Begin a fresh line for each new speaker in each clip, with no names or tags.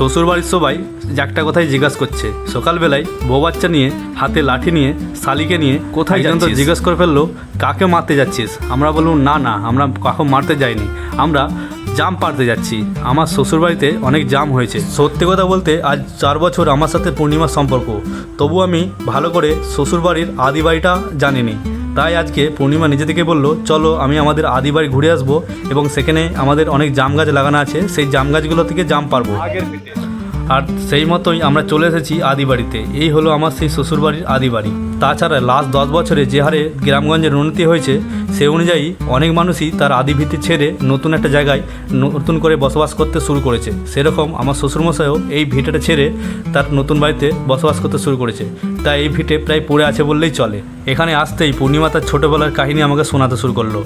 শ্বশুরবাড়ির সবাই যে একটা কথাই জিজ্ঞাসা করছে। সকালবেলায় বউ বাচ্চা নিয়ে হাতে লাঠি নিয়ে শালিকে নিয়ে কোথায় জানতো জিজ্ঞাসা করে ফেলল কাকে মারতে যাচ্ছিস? আমরা বললাম না না আমরা কাকে মারতে যাইনি। আমরা জাম পারতে যাচ্ছি। আমার শ্বশুরবাড়িতে অনেক জাম হয়েছে। সত্যি কথা বলতে আজ চার বছর আমার সাথে পূর্ণিমার সম্পর্ক। তবু আমি ভালো করে শ্বশুরবাড়ির আদি বাড়িটা জানিনি। তাই আজকে পূর্ণিমা নিজে থেকে বলল, চলো আমি আমাদের আদি বাড়ি ঘুরে আসব এবং সেখানে আমাদের অনেক জাম গাছ লাগানো আছে, সেই জাম গাছগুলো থেকে জাম পারব। আর সেই মতোই আমরা চলে এসেছি আদি বাড়িতে এই হলো আমার সেই শ্বশুরবাড়ির আদি বাড়ি তাছাড়া লাস্ট দশ বছরে যে হারে গ্রামগঞ্জের উন্নতি হয়েছে, সে অনুযায়ী অনেক মানুষই তার আদি ভিত্তি ছেড়ে নতুন একটা জায়গায় নতুন করে বসবাস করতে শুরু করেছে। সেরকম আমার শ্বশুরমশাইও এই ভিটেটা ছেড়ে তার নতুন বাড়িতে বসবাস করতে শুরু করেছে। তাই এই ভিটে প্রায় পড়ে আছে বললেই চলে। এখানে আসতেই পূর্ণিমা তার ছোটোবেলার কাহিনী আমাকে শোনাতে শুরু করল।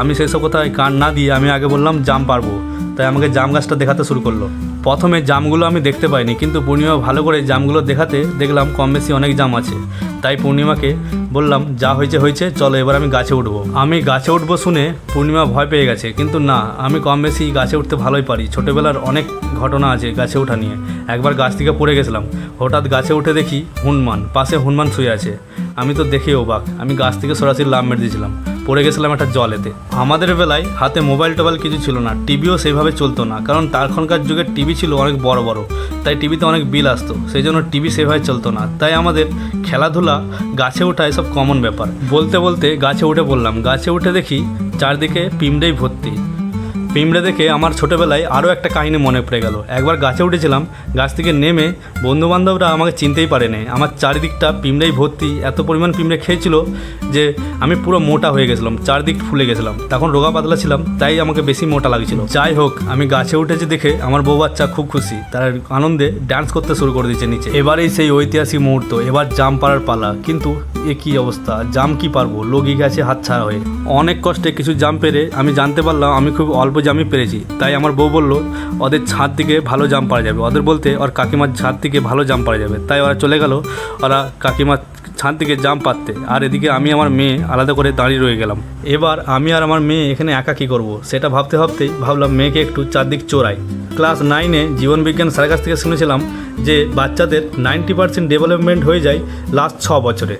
আমি সেসব কথায় কান না দিয়ে আমি আগে বললাম, জাম পারব। তাই আমাকে জাম গাছটা দেখাতে শুরু করল। প্রথমে জামগুলো আমি দেখতে পাইনি, কিন্তু পূর্ণিমা ভালো করে জামগুলো দেখাতে দেখলাম কম বেশি অনেক জাম আছে। তাই পূর্ণিমাকে বললাম, যা হয়েছে হয়েছে, চলো এবার আমি গাছে উঠবো। আমি গাছে উঠবো শুনে পূর্ণিমা ভয় পেয়ে গেছে, কিন্তু না, আমি কম বেশি গাছে উঠতে ভালোই পারি। ছোটোবেলার অনেক ঘটনা আছে গাছে ওঠা নিয়ে। একবার গাছ থেকে পড়ে গেছিলাম। হঠাৎ গাছে উঠে দেখি হনুমান, পাশে হনুমান শুয়ে আছে। আমি তো দেখে অবাক, আমি গাছ থেকে সরাসরি লাভ মেরে দিয়েছিলাম। পড়ে গেছিলাম একটা জলেতে। আমাদের বেলায় হাতে মোবাইল টোবাইল কিছু ছিল না, টিভিও সেভাবে চলতো না, কারণ তারখনকার যুগে টিভি ছিল অনেক বড় বড়, তাই টিভিতে অনেক বিল আসতো সেই জন্য টিভি সেভাবে চলতো না। তাই আমাদের খেলাধুলা গাছে ওঠা এসব কমন ব্যাপার। বলতে বলতে গাছে উঠে পড়লাম, গাছে উঠে দেখি চারদিকে পিমড়েই ভর্তি। পিমড়ে দেখে আমার ছোটোবেলায় আরও একটা কাহিনী মনে পড়ে গেল। একবার গাছে উঠেছিলাম, গাছ থেকে নেমে বন্ধুবান্ধবরা আমাকে চিনতেই পারেনি। আমার চারিদিকটা পিমড়েই ভর্তি, এত পরিমাণ পিমড়ে খেয়েছিল যে আমি পুরো মোটা হয়ে গেছিলাম, চারদিক ফুলে গেছিলাম। তখন রোগা পাতলা ছিলাম, তাই আমাকে বেশি মোটা লাগছিল। যাই হোক, আমি গাছে উঠেছি দেখে আমার বউ বাচ্চা খুব খুশি। তার আনন্দে ডান্স করতে শুরু করে দিয়েছে নিচে। এবারেই সেই ঐতিহাসিক মুহূর্ত, এবার জাম পাড়ার পালা। কিন্তু এ কী অবস্থা? জাম কি পারব? লগি গেছে হাত ছাড়া হয়ে। অনেক কষ্টে কিছু জাম পেরে আমি জানতে পারলাম আমি খুব অল্প জামই পেরেছি। তাই আমার বউ বলল, ওদের ছাদ থেকে ভালো জাম পাওয়া যাবে। ওদের বলতে ওর কাকিমার ছাদ থেকে ভালো জাম পাওয়া যাবে। তাই ওরা চলে গেল, ওরা কাকিমার ছাদ থেকে জাম পাততে আর এদিকে আমি আমার মেয়ে আলাদা করে দাঁড়িয়ে রয়ে গেলাম। এবার আমি আর আমার মেয়ে এখানে একা কী করব? সেটা ভাবতে ভাবতেই ভাবলাম মেয়েকে একটু চারদিক চোরাই। ক্লাস নাইনে জীবনবিজ্ঞান স্যারের কাছ থেকে শুনেছিলাম যে বাচ্চাদের নাইনটি পার্সেন্ট ডেভেলপমেন্ট হয়ে যায় লাস্ট ছ বছরে।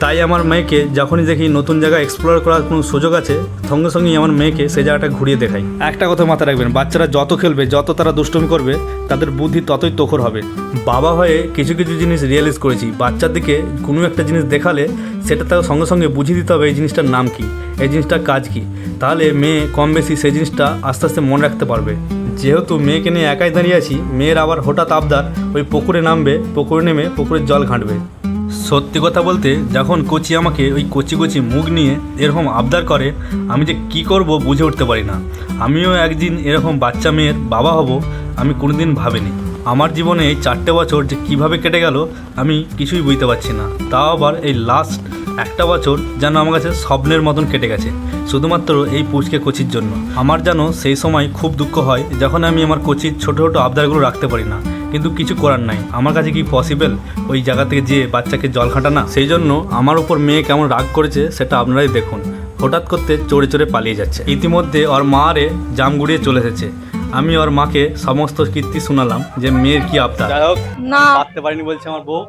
তাই আমার মেয়েকে যখনই দেখি নতুন জায়গা এক্সপ্লোর করার কোনো সুযোগ আছে, সঙ্গে সঙ্গেই আমার মেয়েকে সেই জায়গাটা ঘুরিয়ে দেখাই। একটা কথা মাথায় রাখবেন, বাচ্চারা যত খেলবে, যত তারা দুষ্টমি করবে, তাদের বুদ্ধি ততই তোখর হবে। বাবা হয়ে কিছু কিছু জিনিস রিয়েলাইজ করেছি। বাচ্চার দিকে কোনো একটা জিনিস দেখালে সেটা তাকে সঙ্গে সঙ্গে বুঝিয়ে দিতে হবে এই জিনিসটার নাম কি, এই জিনিসটার কাজ কি। তাহলে মেয়ে কম বেশি সেই জিনিসটা আস্তে আস্তে মনে রাখতে পারবে। যেহেতু মেয়েকে নিয়ে একাই দাঁড়িয়ে আছি, মেয়ের আবার হঠাৎ আবদার, ওই পুকুরে নামবে, পুকুরে নেমে পুকুরের জল ঘাঁটবে। সত্যি কথা বলতে, যখন কোচি আমাকে ওই কচি কচি মুখ নিয়ে এরকম আবদার করে, আমি যে কি করব বুঝে উঠতে পারি না। আমিও একদিন এরকম বাচ্চা মেয়ের বাবা হব, আমি কোনোদিন ভাবিনি। আমার জীবনে এই চারটে বছর যে কীভাবে কেটে গেল, আমি কিছুই বুঝতে পারছি না। তাও আবার এই লাস্ট একটা বছর যেন আমার কাছে স্বপ্নের মতন কেটে গেছে। শুধুমাত্র এই পুচকে কোচির জন্য। আমার যেন সেই সময় খুব দুঃখ হয় যখন আমি আমার কোচির ছোটো ছোটো আবদারগুলো রাখতে পারি না। কিন্তু কিছু করার নাই। আমার কাছে কি পসিবল ওই জায়গা থেকে যেয়ে বাচ্চাকে জল খাটানা? সেই জন্য আমার উপর মেয়ে কেমন রাগ করেছে সেটা আপনারাই দেখুন। হঠাৎ করতে চড়ে চড়ে পালিয়ে যাচ্ছে। ইতিমধ্যে ওর মা আরে জাম গুড়িয়ে চলে এসেছে। আমি ওর মাকে সমস্ত কীর্তি শোনালাম যে মেয়ের কি আবদার। যাই হোক
না।
পারতে পারিনি বলছে আমার বউ।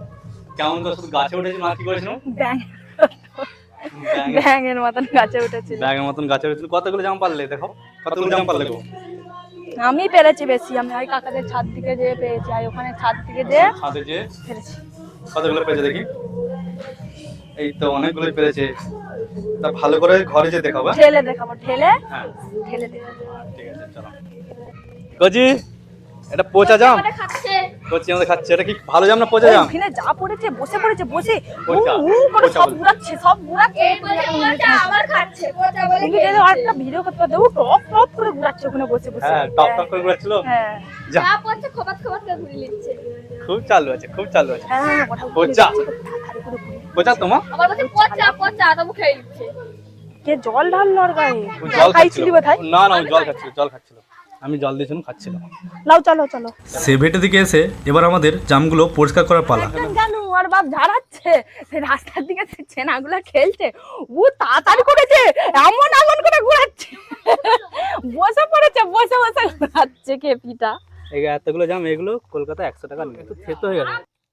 কেমন করে শুধু গাছে উঠেছিল আর কি করেছিল?
ব্যাং ব্যাঙের। মতন গাছে উঠেছিল।
ব্যাগের মতন গাছে উঠেছিল। কতগুলো জাম পারলে দেখো? কতগুলো জাম পারলে গো
আমি পেরেছি বেশি। আমি ওই কাকাদের ছাদ থেকে যেয়ে পেয়েছি আর ওখানে ছাদ থেকে যেয়ে
ছাদে যে
পেরেছি।
কতগুলো পেয়েছে দেখি? এই তো অনেকগুলো পেরেছে। তা ভালো করে ঘরে যে দেখাবো হ্যাঁ?
ঠেলে দেখাবো ঠেলে?
হ্যাঁ।
ঠেলে দেখাবো।
ঠিক আছে চলো। কজি এটা পচা জাম?
খাচ্ছে।
কচি আমাদের খাচ্ছে এটা কি ভালো জাম না পচা জাম?
ওখানে যা পড়েছে বসে পড়েছে বসে। উ উ করে সব
বলে।
সব
আবার খাচ্ছে। পচা বলে
তুমি ভিডিও করতে পারতে ও টপ টপ করে ওখানে বসে বসে।
হ্যাঁ টপ টপ করে
হ্যাঁ।
যা।
পচা খোপাত খোপাত করে ঘুরে নিচ্ছে।
খুব চালু আছে খুব চালু আছে।
হ্যাঁ হ্যাঁ,
পচা। পচা
আবার বলছে পচা পচা তবু খেয়ে নিচ্ছে।
কে জল ঢাললো ওর গায়ে?
জল
খাইছিলি বোধহয়?
না না জল খাচ্ছিল জল খাচ্ছিল। আমি জল দিয়েছিলাম খাচ্ছিল
লাও চলো চলো।
সে ভেটে দিকে এসে এবার আমাদের জামগুলো পরিষ্কার করার পালা।
জানু আর বাপ ঝাড়াচ্ছে। সে রাস্তার দিকে সে ছেনাগুলো খেলছে। ও তাড়াতাড়ি করেছে এমন এমন করে ঘোরাচ্ছে। বসে পড়েছে বসে বসে ঘোরাচ্ছে কে পিটা
এই এতগুলো জাম এগুলো কলকাতা একশো টাকা নিয়ে। একটু খেতে হয়ে গেল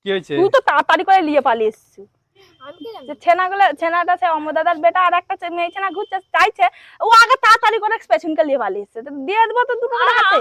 কি হয়েছে?
তুই তো তাড়াতাড়ি করে নিয়ে পালিয়ে এসছিস। ছেনাগুলো ছেনাটা সে অমদাদার বেটা আর একটা মেয়ে ছেনা ঘুরছে চাইছে ও আগে তাড়াতাড়ি করে পেছনকে নিয়ে পালিয়েছে দিয়ে দেবো তো দুটো হাতে।